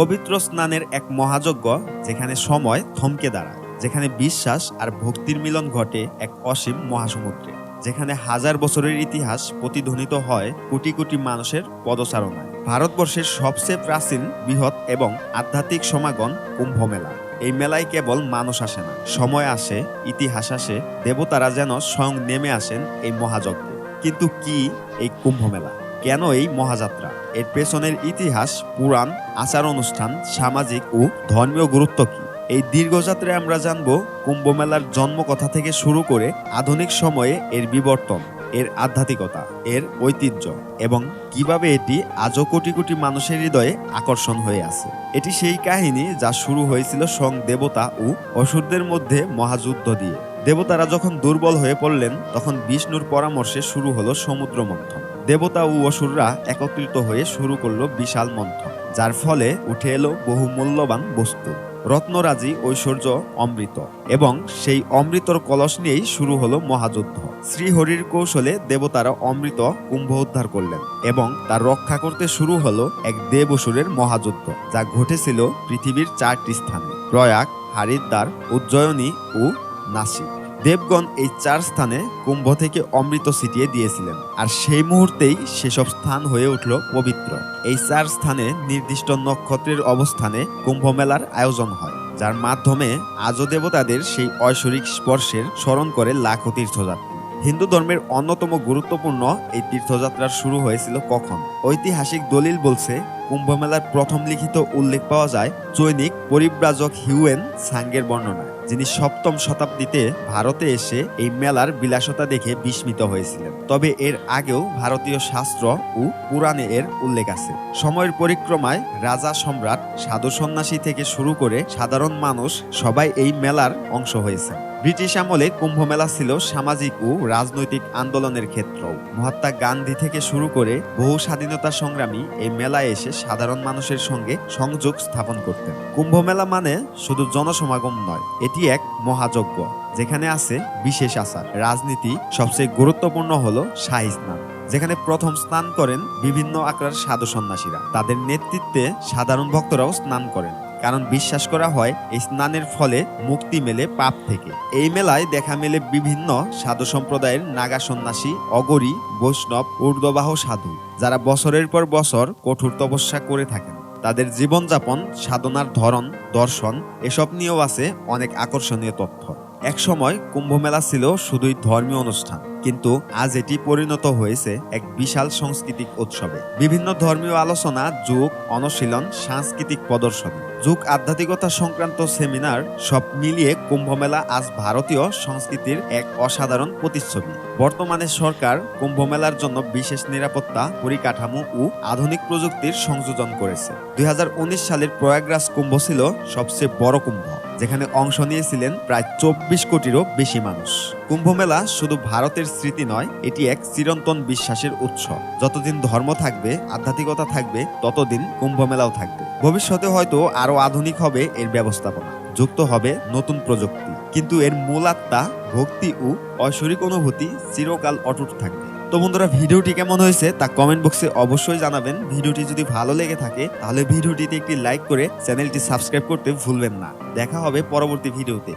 পবিত্র স্নানের এক মহাযজ্ঞ যেখানে সময় থমকে দাঁড়ায়, যেখানে বিশ্বাস আর ভক্তির মিলন ঘটে এক অসীম মহাসমুদ্রে, যেখানে হাজার বছরের ইতিহাস প্রতিধ্বনিত হয় কোটি কোটি মানুষের পদচারণায়। ভারতবর্ষের সবচেয়ে প্রাচীন বৃহৎ এবং আধ্যাত্মিক সমাগম কুম্ভ মেলা এই মেলায় কেবল মানুষ আসে না, সময় আসে, ইতিহাস আসে, দেবতারা যেন স্বয়ং নেমে আসেন এই মহাযজ্ঞে। কিন্তু কি এই কুম্ভ মেলা কেন এই মহাযাত্রা? এর পেছনের ইতিহাস, পুরাণ আচার অনুষ্ঠান সামাজিক ও ধর্মীয় গুরুত্ব কি? এই দীর্ঘযাত্রায় আমরা জানব কুম্ভ মেলার জন্ম থেকে শুরু করে আধুনিক সময়ে এর বিবর্তন, এর আধ্যাত্মিকতা, এর ঐতিহ্য এবং কীভাবে এটি আজও কোটি কোটি মানুষের হৃদয়ে আকর্ষণ হয়ে আছে। এটি সেই কাহিনী যা শুরু হয়েছিল সং দেবতা ও অসুরদের মধ্যে মহাযুদ্ধ দিয়ে। দেবতারা যখন দুর্বল হয়ে পড়লেন, তখন বিষ্ণুর পরামর্শে শুরু হলো সমুদ্র মন্থন দেবতা ও অসুররা একত্রিত হয়ে শুরু করল বিশাল মন্থন যার ফলে উঠে এলো বহু মূল্যবান বস্তু। রত্নরাজি ঐশ্বর্য অমৃত এবং সেই অমৃতর কলস নিয়েই শুরু হলো মহাযুদ্ধ। শ্রীহরির কৌশলে দেবতারা অমৃত কুম্ভ উদ্ধার করলেন এবং তার রক্ষা করতে শুরু হলো এক দেব অসুরের মহাযুদ্ধ, যা ঘটেছিল পৃথিবীর চারটি স্থানে। প্রয়াগ, হারিদ্বার, উজ্জয়নী ও নাসিক। দেবগণ এই চার স্থানে কুম্ভ থেকে অমৃত ছিটিয়ে দিয়েছিলেন, আর সেই মুহূর্তেই সেসব স্থান হয়ে উঠল পবিত্র। এই চার স্থানে নির্দিষ্ট নক্ষত্রের অবস্থানে কুম্ভ মেলার আয়োজন হয়, যার মাধ্যমে আজও দেবতাদের সেই ঐশ্বরিক স্পর্শের স্মরণ করে লাখো তীর্থযাত্রী। হিন্দু ধর্মের অন্যতম গুরুত্বপূর্ণ এই তীর্থযাত্রার শুরু হয়েছিল কখন? ঐতিহাসিক দলিল বলছে কুম্ভ মেলার প্রথম লিখিত উল্লেখ পাওয়া যায় চৈনিক পরিব্রাজক হিউয়েন সাঙ্গের বর্ণনায়। যিনি সপ্তম শতাব্দীতে ভারতে এসে এই মেলার বিলাসতা দেখে বিস্মিত হয়েছিলেন। তবে এর আগেও ভারতীয় শাস্ত্র ও পুরাণে এর উল্লেখ আছে। সময়ের পরিক্রমায় রাজা সম্রাট সাধু সন্ন্যাসী থেকে শুরু করে সাধারণ মানুষ সবাই এই মেলার অংশ হয়েছে ব্রিটিশ আমলে কুম্ভমেলা ছিল সামাজিক ও রাজনৈতিক আন্দোলনের ক্ষেত্র। মহাত্মা গান্ধী থেকে শুরু করে বহু স্বাধীনতা সংগ্রামী এই মেলায় এসে সাধারণ মানুষের সঙ্গে সংযোগ স্থাপন করতেন। কুম্ভমেলা মানে শুধু জনসমাগম নয়, এটি এক মহাযজ্ঞ, যেখানে আছে বিশেষ আচার। রাজনীতি সবচেয়ে গুরুত্বপূর্ণ হলো শাহী স্নান, যেখানে প্রথম স্নান করেন বিভিন্ন আকার সাধু সন্ন্যাসীরা। তাদের নেতৃত্বে সাধারণ ভক্তরাও স্নান করেন। কারণ বিশ্বাস করা হয়, এই স্নানের ফলে মুক্তি মেলে পাপ থেকে। এই মেলায় দেখা মেলে বিভিন্ন সাধু সম্প্রদায়ের নাগা সন্ন্যাসী, অগরী, বৈষ্ণব, ঊর্ধ্ববাহ সাধু, যারা বছরের পর বছর কঠোর তপস্যা করে থাকেন। তাদের জীবনযাপন, সাধনার ধরন, দর্শন, এসব নিয়েও আছে অনেক আকর্ষণীয় তথ্য। এক সময় কুম্ভ মেলা ছিল শুধুই ধর্মীয় অনুষ্ঠান, কিন্তু আজ এটি পরিণত হয়েছে এক বিশাল সাংস্কৃতিক উৎসবে। বিভিন্ন ধর্মীয় আলোচনা, যুগ, অনুশীলন, সাংস্কৃতিক প্রদর্শনী, যুগ আধ্যাত্মিকতা সংক্রান্ত সেমিনার সব মিলিয়ে কুম্ভ মেলা আজ ভারতীয় সংস্কৃতির এক অসাধারণ প্রতিচ্ছবি। বর্তমানে সরকার কুম্ভ মেলার জন্য বিশেষ নিরাপত্তা, পরিকাঠামো ও আধুনিক প্রযুক্তির সংযোজন করেছে। দুই হাজার উনিশ সালের প্রয়াগরাজ কুম্ভ ছিল সবচেয়ে বড় কুম্ভ। যেখানে অংশ নিয়েছিলেন প্রায় চব্বিশ কোটিরও বেশি মানুষ। কুম্ভ মেলা শুধু ভারতের স্মৃতি নয়, এটি এক চিরন্তন বিশ্বাসের উৎস। যতদিন ধর্ম থাকবে, আধ্যাত্মিকতা থাকবে, ততদিন কুম্ভ মেলাও থাকবে। ভবিষ্যতে হয়তো আরও আধুনিক হবে এর ব্যবস্থাপনা, যুক্ত হবে নতুন প্রযুক্তি। কিন্তু এর মূল আত্মা, ভক্তি ও ঐশ্বরিক অনুভূতি চিরকাল অটুট থাকবে। তো বন্ধুরা, ভিডিওটি কেমন হয়েছে তা কমেন্ট বক্সে অবশ্যই জানাবেন। ভিডিওটি যদি ভালো লেগে থাকে, তাহলে ভিডিওটিতে একটি লাইক করে চ্যানেলটি সাবস্ক্রাইব করতে ভুলবেন না। দেখা হবে পরবর্তী ভিডিওতে।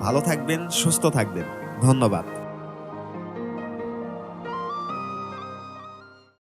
ভালো থাকবেন, সুস্থ থাকবেন। ধন্যবাদ।